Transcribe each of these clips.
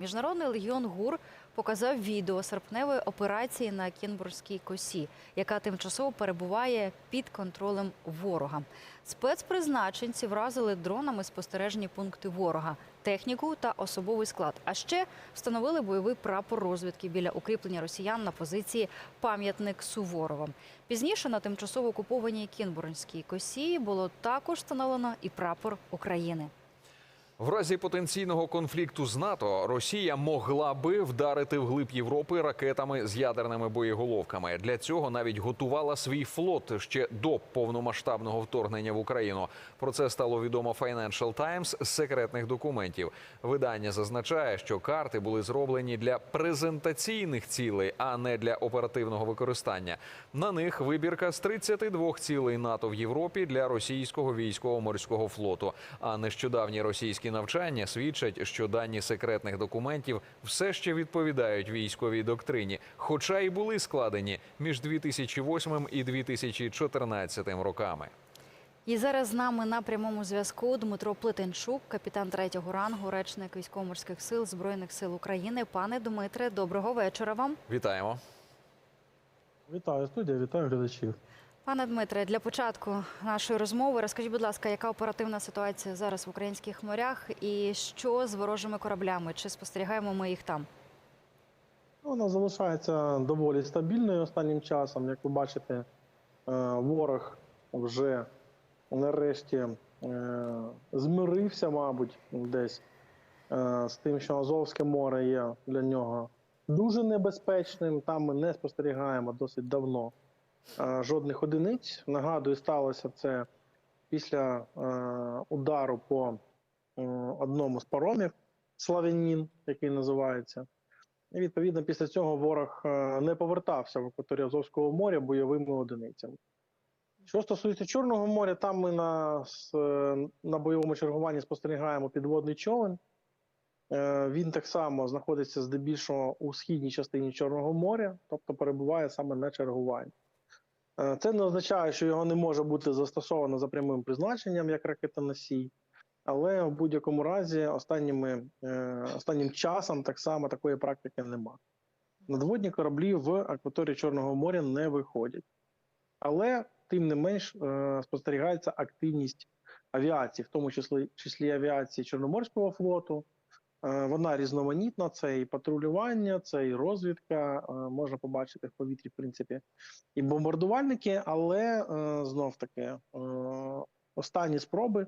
Міжнародний легіон ГУР показав відео серпневої операції на Кінбурзькій косі, яка тимчасово перебуває під контролем ворога. Спецпризначенці вразили дронами спостережні пункти ворога, техніку та особовий склад. А ще встановили бойовий прапор розвідки біля укріплення росіян на позиції пам'ятник Суворова. Пізніше на тимчасово окупованій Кінбурзькій косі було також встановлено і прапор України. В разі потенційного конфлікту з НАТО Росія могла би вдарити вглиб Європи ракетами з ядерними боєголовками. Для цього навіть готувала свій флот ще до повномасштабного вторгнення в Україну. Про це стало відомо Financial Times з секретних документів. Видання зазначає, що карти були зроблені для презентаційних цілей, а не для оперативного використання. На них вибірка з 32 цілей НАТО в Європі для російського військово-морського флоту. А нещодавні російські навчання свідчать, що дані секретних документів все ще відповідають військовій доктрині, хоча й були складені між 2008 і 2014 роками. І зараз з нами на прямому зв'язку Дмитро Плетенчук, капітан третього рангу, речник військово-морських сил Збройних сил України. Пане Дмитре, доброго вечора вам. Вітаємо. Вітаю студія, вітаю глядачів. Пане Дмитре, для початку нашої розмови розкажіть, будь ласка, яка оперативна ситуація зараз в українських морях і що з ворожими кораблями? Чи спостерігаємо ми їх там? Вона залишається доволі стабільною останнім часом. Як ви бачите, е, ворог вже нарешті е, змирився, мабуть, десь е, з тим, що Азовське море є для нього дуже небезпечним. Там ми не спостерігаємо досить давно жодних одиниць. Нагадую, сталося це після е, удару по е, одному з паромів Славянін, який називається. І відповідно після цього ворог е, не повертався в акваторію Азовського моря бойовими одиницями. Що стосується Чорного моря, там ми на, е, на бойовому чергуванні спостерігаємо підводний човен. Е, Він так само знаходиться здебільшого у східній частині Чорного моря, тобто перебуває саме на чергуванні. Е, Це не означає, що його не може бути застосовано за прямим призначенням як ракетоносій. Але в будь-якому разі останніми, е, останнім часом так само такої практики нема. Надводні кораблі в акваторії Чорного моря не виходять. Але тим не менш е, спостерігається активність авіації, в тому числі, числі авіації Чорноморського флоту. Е, вона різноманітна, це і патрулювання, це і розвідка. е, можна побачити в повітрі, в принципі, і бомбардувальники, але е, знов таки останні спроби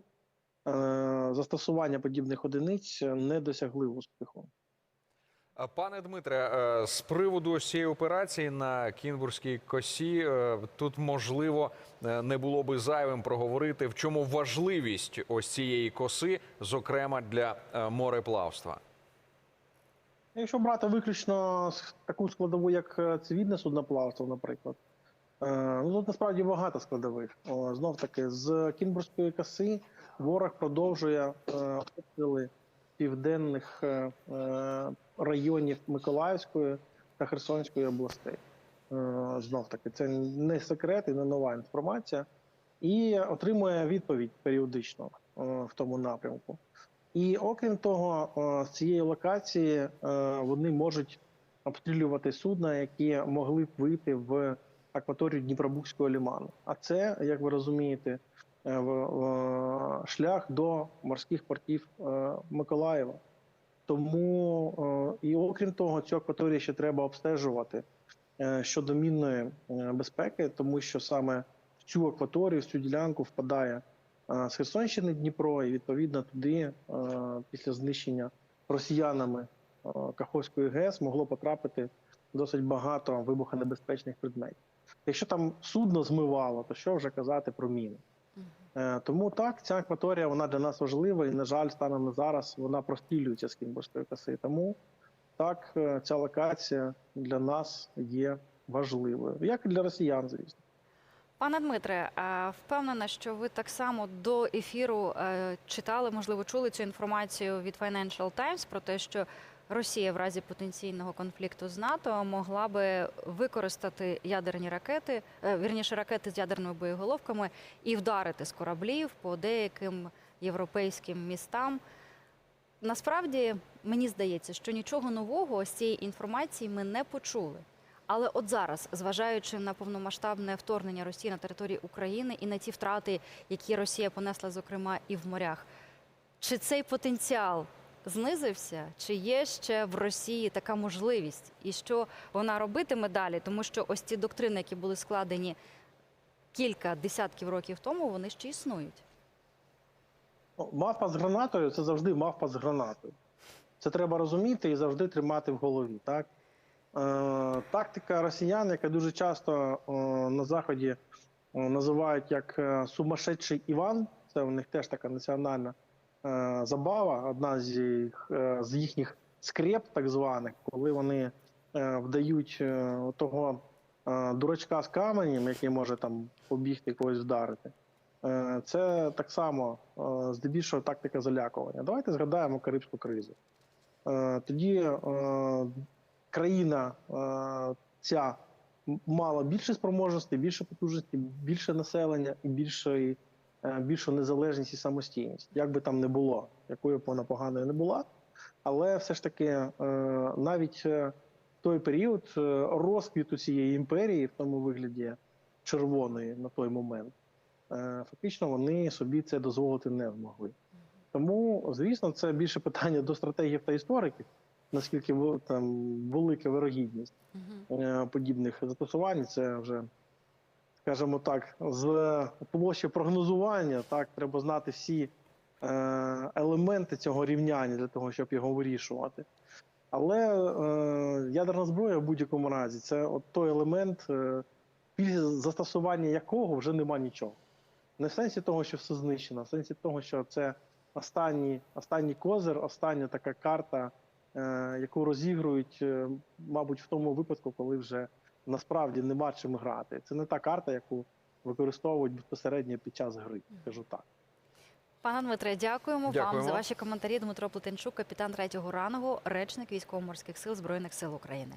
застосування подібних одиниць не досягли успіху. А, Пане Дмитре, е, з приводу цієї операції на Кінбурзькій косі, е, тут можливо е, не було би зайвим проговорити, в чому важливість ось цієї коси, зокрема для е, мореплавства. Якщо брати виключно таку складову, як е, цивільне судноплавство, наприклад, е, ну тут насправді багато складових. Знов таки, з Кінбурзької коси ворог продовжує е, обстріли південних е, е, районів Миколаївської та Херсонської областей. Е, Знов таки, це не секрет і не нова інформація, і отримує відповідь періодично в тому напрямку. І окрім того, з цієї локації вони можуть обстрілювати судна, які могли б вийти в акваторію Дніпробузького ліману. А це, як ви розумієте, шлях до морських портів е, Миколаєва. Тому е, і окрім того, цю акваторію ще треба обстежувати е, щодо мінної е, безпеки, тому що саме в цю акваторію, в цю ділянку впадає е, з Херсонщини Дніпро, і відповідно туди е, після знищення росіянами е, Каховської ГЕС могло потрапити досить багато вибухонебезпечних предметів. Якщо там судно змивало, то що вже казати про міни? Е, Тому так, ця акваторія вона для нас важлива, і, на жаль, станом на зараз вона прострілюється з Кінбурзької коси. Тому так, е, ця локація для нас є важливою, як і для росіян, звісно. Пане Дмитре, впевнена, що ви так само до ефіру е, читали, можливо, чули цю інформацію від Financial Times про те, що Росія в разі потенційного конфлікту з НАТО могла би використати ядерні ракети, е, вірніше ракети з ядерними боєголовками і вдарити з кораблів по деяким європейським містам. насправді мені здається, що нічого нового з цієї інформації ми не почули. Але от зараз, зважаючи на повномасштабне вторгнення Росії на території України і на ті втрати, які Росія понесла, зокрема, і в морях, чи цей потенціал знизився, чи є ще в Росії така можливість, і що вона робитиме далі? Тому що ось ці доктрини, які були складені кілька десятків років тому, вони ще існують. Ну, Мавпа з гранатою це завжди мавпа з гранатою. Це треба розуміти і завжди тримати в голові. Так? Е, тактика росіян, яка дуже часто е, на Заході е, називають як е, сумасшедший Іван, це у них теж така національна забава, одна з, їх, е, з їхніх скреп, так званих, коли вони е, вдають е, того е, дурачка з каменем, який може там побігти когось вдарити. Е, Це так само е, здебільшого тактика залякування. Давайте згадаємо Карибську кризу. Е, Тоді е, країна е, ця мала більше спроможності, більше потужності, більше населення і більше, е, більшу незалежність і самостійність. Як би там не було, якою б вона поганою не була. Але все ж таки, е, навіть е, в той період е, розквіту цієї імперії, в тому вигляді червоної на той момент, е, фактично вони собі це дозволити не змогли. Тому, звісно, це більше питання до стратегів та істориків, наскільки там велика вирогідність е, подібних застосувань. Це вже, скажімо так, з площі прогнозування. Так, треба знати всі е, елементи цього рівняння для того, щоб його вирішувати. Але е, ядерна зброя в будь-якому разі це от той елемент, е, після застосування якого вже нема нічого. Не в сенсі того, що все знищено, а в сенсі того, що це останній, останній козир, остання така карта, е, яку розігрують, е, мабуть, в тому випадку, коли вже насправді нема чим грати. Це не та карта, яку використовують безпосередньо під час гри, скажу так. Пане Дмитре, дякуємо, вам за ваші коментарі. Дмитро Плетенчук, капітан третього рангу, речник військово-морських сил Збройних сил України.